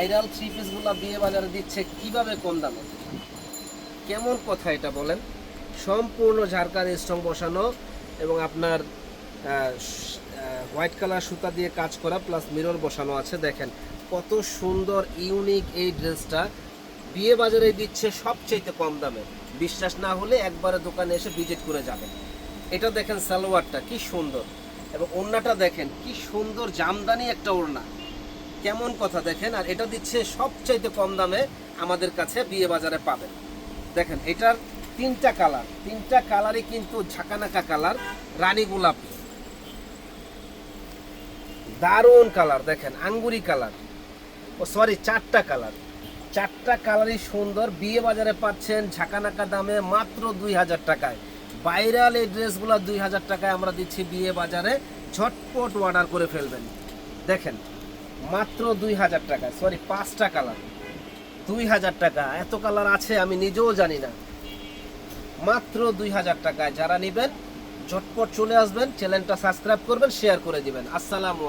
Viral three পিসগুলো বিয়ে বাজারে দিচ্ছে কীভাবে কম দামে? কেমন কথা এটা বলেন? সম্পূর্ণ ঝাড়কার স্ট্রং বসানো এবং আপনার হোয়াইট কালার সুতা দিয়ে কাজ করা প্লাস মিরর বসানো আছে, দেখেন। কত সুন্দর, ইউনিক এই ড্রেসটা বিয়ে বাজারে দিচ্ছে সবচেয়ে কম দামে। বিশ্বাস না হলে একবারে দোকানে এসে ভিজিট করে যাবেন। এটা দেখেন সালোয়ারটা, কি সুন্দর। এবং ওড়নাটা দেখেন, কি সুন্দর জামদানি একটা ওড়না। কেমন কথা দেখেন, আর এটা দিচ্ছে সবচাইতে কম দামে আমাদের কাছে বিয়ে বাজারে পাবেন। দেখেন, এটার তিনটা কালার, তিনটা কালারই কিন্তু ঝাঁকানাকা কালার, রানী গোলাপি। দারুণ কালার, দেখেন, আঙ্গুরি কালার। ও, সরি, চারটা কালার। চারটা কালারই সুন্দর, বিয়ে বাজারে পাচ্ছেন ঝাঁকানাকা দামে মাত্র দুই হাজার টাকায়। ভাইরাল এই ড্রেসগুলো দুই হাজার টাকায় আমরা দিচ্ছি বিয়ে বাজারে, ঝটপট অর্ডার করে ফেলবেন। দেখেন মাত্র দুই হাজার টাকা সরি পাঁচটা কালার দুই হাজার টাকা, এত কালার আছে আমি নিজেও জানি না। মাত্র দুই হাজার টাকায় যারা নেবেন, ঝটপট চলে আসবেন চ্যানেলটা সাবস্ক্রাইব করবেন শেয়ার করে দিবেন। আসসালামু